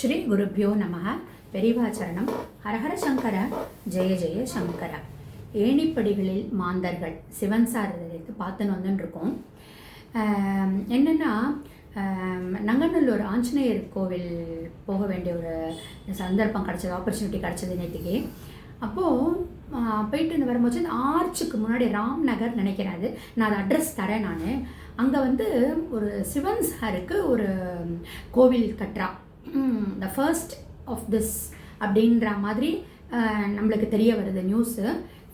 ஸ்ரீ குருப்பியோ நம பெரிவாச்சரணம் ஹரஹர சங்கர. ஜெய ஜெய சங்கர. ஏணிப்படிகளில் மாந்தர்கள் சிவன் சார் பார்த்துன்னு வந்துன்னு இருக்கோம் ஆம், நங்கநல்லூர் ஆஞ்சநேயர் கோவில் போக வேண்டிய ஒரு சந்தர்ப்பம் கிடச்சது ஆப்பர்ச்சுனிட்டி கிடச்சது நேற்றுக்கு அப்போது போயிட்டு இருந்து வரும்போது ஆர்ச்சுக்கு முன்னாடி ராம் நகர் நினைக்கிறேன் அது நான் அது அட்ரஸ் தரேன் நான். அங்கே வந்து ஒரு சிவன் சாருக்கு ஒரு கோவில் கட்டுறா. த ஃபர்ஸ்ட் ஆஃப் திஸ் அப்படின்ற மாதிரி நம்மளுக்கு தெரிய வருது நியூஸு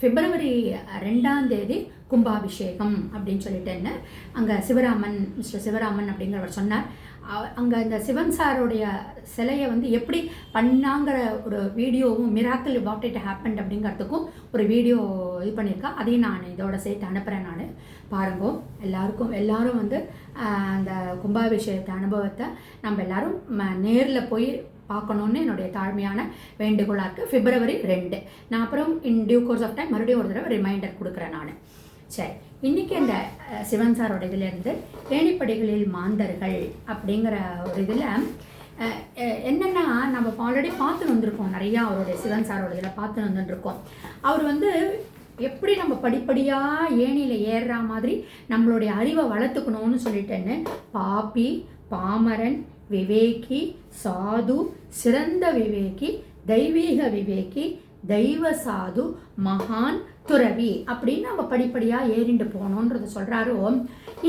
பிப்ரவரி ரெண்டாம் தேதி கும்பாபிஷேகம் அப்படின்னு சொல்லிட்டு அங்கே சிவராமன் மிஸ்டர் சிவராமன் அப்படிங்கிறவர் சொன்னார். அங்கே இந்த சிவன் சாருடைய சிலையை வந்து எப்படி பண்ணாங்கிற ஒரு வீடியோவும் மிராக்கிள் வாட் இட் ஹேப்பன் அப்படிங்கிறதுக்கும் ஒரு வீடியோ இது பண்ணியிருக்கா. அதையும் நான் இதோட சேர்த்து அனுப்புகிறேன் நான். பாருங்கோ எல்லாருக்கும் எல்லாரும் வந்து அந்த கும்பாபிஷேகத்தை அனுபவத்தை நம்ம எல்லாரும் நேரில் போய் பார்க்கணுன்னு என்னுடைய தாழ்மையான வேண்டுகோளாக இருக்குது பிப்ரவரி ரெண்டு. நான் அப்புறம் in due course of time மறுபடியும் ஒரு தடவை ரிமைண்டர் கொடுக்குறேன் நான். சரி. இன்றைக்கி அந்த சிவன் சாரோட இதிலேருந்து ஏணிப்படைகளில் மாந்தர்கள் அப்படிங்கிற ஒரு இதில் என்னென்னா நம்ம ஆல்ரெடி பார்த்து வந்திருக்கோம். நிறையா அவருடைய சிவன் சாரோட இதில் பார்த்து வந்துருக்கோம் அவர் வந்து எப்படி நம்ம படிப்படியாக ஏணியில் ஏறுற மாதிரி நம்மளுடைய அறிவை வளர்த்துக்கணும்னு சொல்லிட்டேன்னு பாப்பி பாமரன் விவேகி சாது சிறந்த விவேகி தெய்வீக விவேகி தெய்வ சாது மகான் துறவி அப்படின்னு நம்ம படிப்படியாக ஏறிண்டு போகணுன்றத சொல்கிறாரோ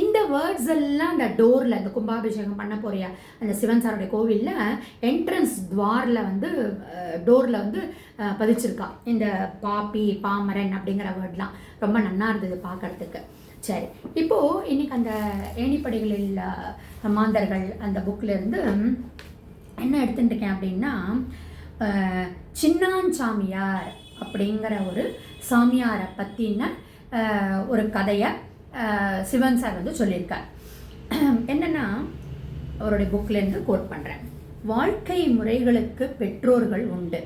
இந்த வேர்ட்ஸ் எல்லாம் அந்த டோரில் அந்த கும்பாபிஷேகம் பண்ண போறிய? அந்த சிவன் சாருடைய கோவிலில் என்ட்ரன்ஸ் துவாரில் வந்து டோரில் வந்து பதிச்சிருக்கா. இந்த பாப்பி பாமரன் அப்படிங்கிற வேர்ட்லாம் ரொம்ப நன்னா இருந்தது பார்க்கறதுக்கு. சரி இப்போது இன்னைக்கு அந்த ஏணிப்படைகளில் மாந்தர்கள் அந்த புக்கில் இருந்து என்ன எடுத்துட்டு இருக்கேன் அப்படின்னா சின்னான் சாமியார் அப்படிங்கிற ஒரு சாமியாரை பற்றின ஒரு கதையை சிவன் சார் வந்து சொல்லியிருக்கார். என்னென்னா அவருடைய புக்லேருந்து கோட் பண்ணுறேன் வாழ்க்கை முறைகளுக்கு பெற்றோர்கள் உண்டு.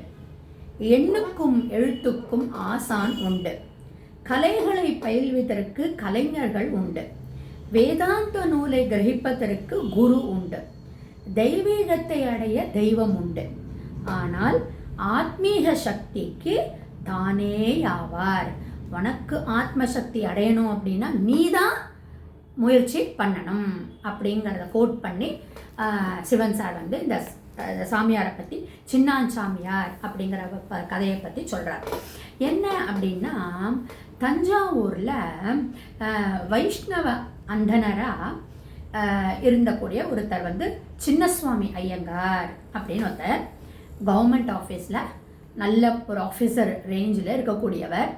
எண்ணுக்கும் எழுத்துக்கும் ஆசான் உண்டு. கலைகளை பயில்வதற்கு கலைஞர்கள் உண்டு. வேதாந்த நூலை கிரகிப்பதற்கு குரு உண்டு. தெய்வீகத்தை அடைய தெய்வம் உண்டு. ஆனால் ஆத்மீக சக்திக்கு தானே ஆவார். உனக்கு ஆத்ம சக்தி அடையணும் அப்படின்னா நீதான் முயற்சி பண்ணணும் அப்படிங்கிறத கோட் பண்ணி சிவன் சார் வந்து இந்த சாமியாரை பற்றி சின்னான் சாமியார் அப்படிங்கிற ப- கதையை பற்றி சொல்கிறார் என்ன அப்படின்னா தஞ்சாவூரில் வைஷ்ணவ அந்தனராக இருந்தக்கூடிய ஒருத்தர் வந்து சின்னசுவாமி ஐயங்கார் அப்படின்னு ஒருத்தர். கவர்மெண்ட் ஆஃபீஸில் நல்ல ஒரு ஆஃபீஸர் ரேஞ்சில் இருக்கக்கூடியவர்.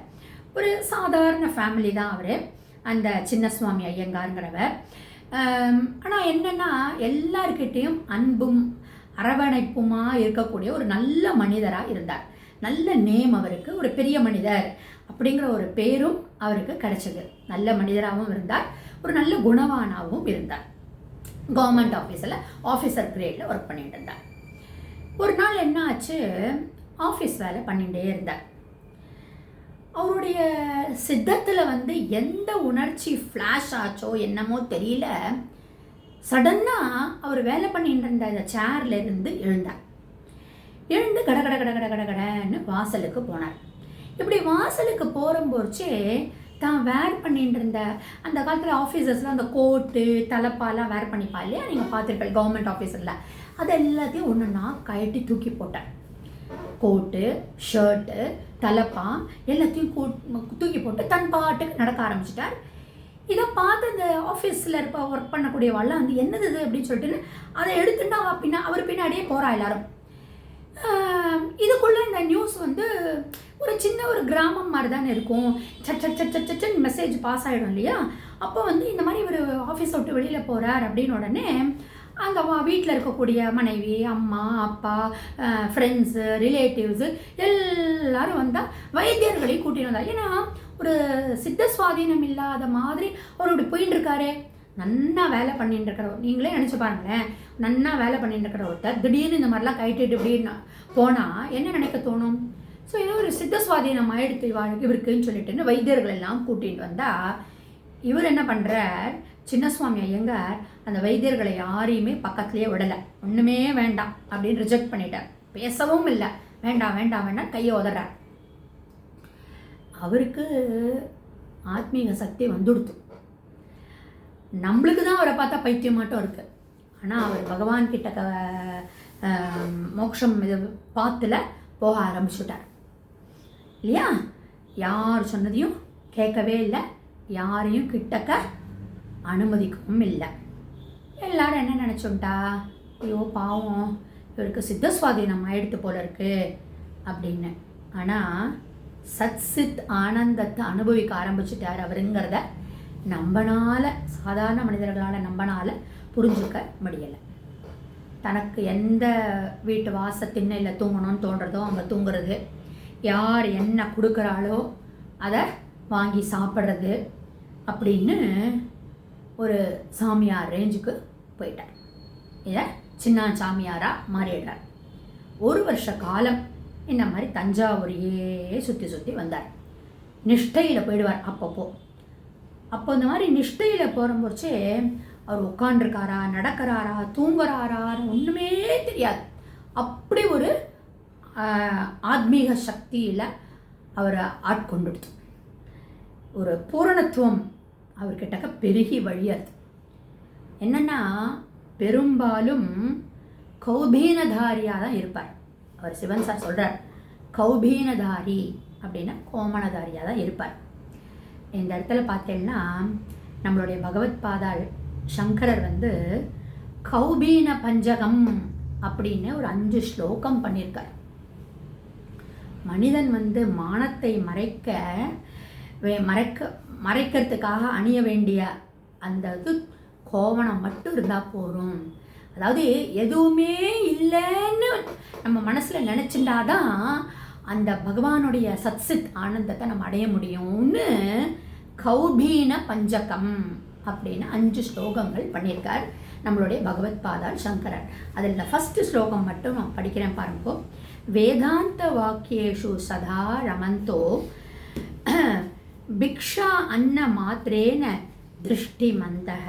ஒரு சாதாரண ஃபேமிலி தான் அவர். அந்த சின்னசுவாமி ஐயங்காருங்கிறவர். ஆனால் என்னென்னா எல்லார்கிட்டேயும் அன்பும் அரவணைப்புமாக இருக்கக்கூடிய ஒரு நல்ல மனிதராக இருந்தார். நல்ல நேம் அவருக்கு ஒரு பெரிய மனிதர் அப்படிங்கிற ஒரு பேரும் அவருக்கு கிடைச்சது. நல்ல மனிதராகவும் இருந்தார். ஒரு நல்ல குணவானாகவும் இருந்தார். கவர்மெண்ட் ஆஃபீஸில் ஆஃபீஸர் கிரேடில் ஒர்க் பண்ணிட்டு இருந்தார். ஒரு நாள் என்ன ஆச்சு? ஆஃபீஸ் வேலை பண்ணிகிட்டே இருந்தார். அவருடைய சித்தத்தில் வந்து எந்த உணர்ச்சி ஃப்ளாஷ் ஆச்சோ என்னமோ தெரியல. சடன்னாக அவர் வேலை பண்ணிட்டு இருந்த அந்த சேர்லேருந்து எழுந்தார். எழுந்து கட கட கட கட கட கடன்னு வாசலுக்கு போனார். இப்படி வாசலுக்கு போகிறம்போச்சே தான் வேர் பண்ணிட்டு இருந்த அந்த காலத்தில் ஆஃபீஸர்ஸ்லாம் அந்த கோட்டு தலைப்பாலாம் வேர் பண்ணிப்பா இல்லையா? நீங்கள் பார்த்துருப்பேன் கவர்மெண்ட் ஆஃபீஸரில் அது எல்லாத்தையும் ஒன்றுன்னா கழட்டி தூக்கி போட்டேன். கோட்டு ஷர்ட்டு தலப்பா எல்லாத்தையும் தூக்கி போட்டு தன் பாட்டுக்கு நடக்க ஆரம்பிச்சிட்டார். இதை பார்த்து இந்த ஆஃபீஸில் இருப்ப ஒர்க் பண்ணக்கூடியவாள்லாம் வந்து என்னது இது? அப்படின்னு சொல்லிட்டு அதை எடுத்துட்டு அவ பின்னா அவர் பின்னாடியே போகிறா எல்லாரும். இதுக்குள்ளே இந்த நியூஸ் வந்து ஒரு சின்ன ஒரு கிராமம் மாதிரி தானே இருக்கும் சச்ச சச்ச சட் மெசேஜ் பாஸ் ஆகிடும் இல்லையா? அப்போ வந்து இந்த மாதிரி ஒரு ஆஃபீஸ் விட்டு வெளியில் போகிறார் அப்படின்னு உடனே அந்த வீட்டில் இருக்கக்கூடிய மனைவி அம்மா அப்பா ஃப்ரெண்ட்ஸு ரிலேட்டிவ்ஸு எல்லாரும் வந்தால் வைத்தியர்களையும் கூட்டிட்டு வந்தார் ஏன்னா ஒரு சித்த சுவாதீனம் இல்லாத மாதிரி அவர் இப்படி போயிட்டு இருக்காரு. நன்னா வேலை பண்ணிட்டு இருக்கிறவர். நீங்களே நினச்சி பாருங்களேன். நன்னா வேலை பண்ணிட்டு இருக்கிற ஒருத்தர் திடீர்னு இந்த மாதிரிலாம் கைட்டிட்டு இப்படின்னு போனால் என்ன நினைக்க தோணும்? ஸோ ஏதோ ஒரு சித்த சுவாதீனம் ஆயிடுத்து இவருக்குன்னு சொல்லிட்டு வைத்தியர்கள் எல்லாம் கூட்டிகிட்டு வந்தால் இவர் என்ன பண்ணுறார் சின்னசுவாமி ஐயங்கார் அந்த வைத்தியர்களை யாரையுமே பக்கத்துலேயே விடலை. ஒன்றுமே வேண்டாம் அப்படின்னு ரிஜெக்ட் பண்ணிட்டார். பேசவும் இல்லை. வேண்டாம் வேண்டாம் வேண்டாம் கையை உதறார். அவருக்கு ஆத்மீக சக்தி வந்துடுத்து. நம்மளுக்கு தான் அவரை பார்த்தா பைத்தியம் மட்டும் இருக்குது ஆனால் அவர் பகவான் கிட்ட மோக்ஷம் மோட்சம் இது பார்த்துல போக ஆரம்பிச்சுட்டார். இல்லையா? யார் சொன்னதையும் கேட்கவே இல்லை. யாரையும் கிட்டக்க அனுமதிக்கவும் இல்லை. எல்லாரும் என்ன நினச்சோம்டா? ஐயோ பாவம். இவருக்கு சித்த சுவாதீனம் ஆயிடுத்து போல இருக்கு அப்படின்னு. ஆனால் சத் சித் ஆனந்தத்தை அனுபவிக்க ஆரம்பிச்சிட்டார் அவருங்கிறத நம்பனால சாதாரண மனிதர்களால் நம்மனால் புரிஞ்சுக்க முடியலை. தனக்கு எந்த வீட்டு வாச திண்ணையில் தூங்கணும்னு தோன்றதோ அங்கே தூங்குறது யார் என்ன கொடுக்குறாளோ அதை வாங்கி சாப்பிட்றது அப்படின்னு ஒரு சாமியார் ரேஞ்சுக்கு போயிட்டார். இதை சின்ன சாமியாராக மாறிடுறார். ஒரு வருஷ காலம் இந்த மாதிரி தஞ்சாவூரையே சுற்றி சுற்றி வந்தார். நிஷ்டையில் போயிடுவார் அப்பப்போ. அப்போ இந்த மாதிரி நிஷ்டையில் போகிறம்போச்சே அவர் உட்காண்டிருக்காரா நடக்கிறாரா தூங்குறாரா ஒன்றுமே தெரியாது. அப்படி ஒரு ஆத்மீக சக்தியில் அவரை ஆட்கொண்டுடுது ஒரு பூரணத்துவம் அவர்கிட்டக்க பெருகி வழியாது என்னன்னா பெரும்பாலும் கௌபீனதாரியாக தான் இருப்பார். அவர் சிவன் சார் சொல்கிறார் கௌபீனதாரி அப்படின்னா கோமணதாரியாக தான் இருப்பார். இந்த இடத்துல பார்த்தேன்னா நம்மளுடைய பகவத் பாதாள் சங்கரர் வந்து கௌபீன பஞ்சகம் அப்படின்னு ஒரு அஞ்சு ஸ்லோகம் பண்ணியிருக்கார். மனிதன் வந்து மானத்தை மறைக்க வே- மறைக்க மறைக்கிறதுக்காக அணிய வேண்டிய அந்த இது கோவணம் மட்டும் இருந்தால் போதும். அதாவது எதுவுமே இல்லைன்னு நம்ம மனசில் நினச்சிண்டாதான் அந்த பகவானுடைய சத்சித் ஆனந்தத்தை நம்ம அடைய முடியும்னு கௌபீன பஞ்சகம் அப்படின்னு அஞ்சு ஸ்லோகங்கள் பண்ணியிருக்கார் நம்மளுடைய பகவத் பாதால் சங்கரர் அதில் ஃபஸ்ட்டு ஸ்லோகம் மட்டும் நான் படிக்கிறேன் பாருங்கோ. வேதாந்த வாக்கியேஷு சதா ரமந்தோ பிக்ஷா அன்ன மாத்திரேன ಭಿಕ್ಷಾ ಅನ್ನಮಾತ್ರೇನ ದೃಷ್ಟಿಮಂತಃ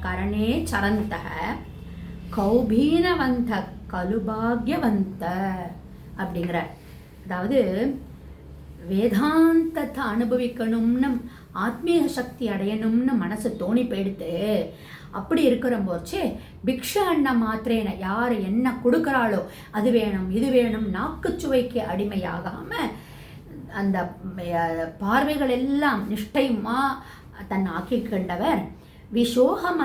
கரணே ಚರಂತಃ கௌபீனவந்த கலுபாகியவந்த அப்படிங்கிற. அதாவது வேதாந்தத்தை அனுபவிக்கணும்னு ஆத்மீக சக்தி அடையணும்னு மனசு தோணி போயிடுத்து அப்படி இருக்கிற போச்சே பிக்ஷா அண்ணன் மாத்திரேன யார் என்ன கொடுக்குறாளோ அது வேணும் இது வேணும் நாக்குச்சுவைக்கு அடிமையாகாமல் அந்த பார்வைகள் எல்லாம் நிஷ்டைமா தன்னை ஆக்கிக் கொண்டவர்.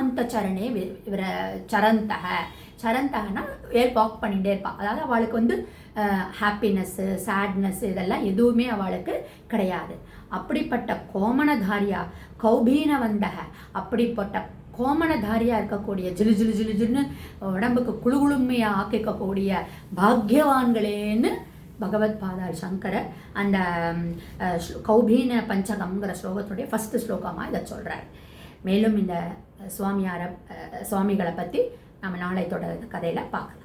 அந்த சரணே இவரை சரந்தக. சரந்தகனா ஏர் வாக் பண்ணிகிட்டே இருப்பாள் அதாவது அவளுக்கு வந்து ஹாப்பினஸ்ஸு சேட்னஸ் இதெல்லாம் எதுவுமே அவளுக்கு கிடையாது. அப்படிப்பட்ட கோமணதாரியா கௌபீனவந்தக அப்படிப்பட்ட கோமணதாரியாக இருக்கக்கூடிய ஜிலு ஜிலு ஜிலு ஜிலுன்னு உடம்புக்கு குளுகுளுமையா ஆக்கிக்கக்கூடிய பாக்யவான்களேன்னு பகவத் பாதால் சங்கரர் அந்த கௌபீன பஞ்சகம்ங்கிற ஸ்லோகத்துடைய ஃபஸ்ட்டு ஸ்லோகமாக இதை சொல்கிறார் மேலும் இந்த சுவாமியாரை சுவாமிகளை பற்றி நம்ம நாளை தொடர் கதையில் பார்க்கலாம்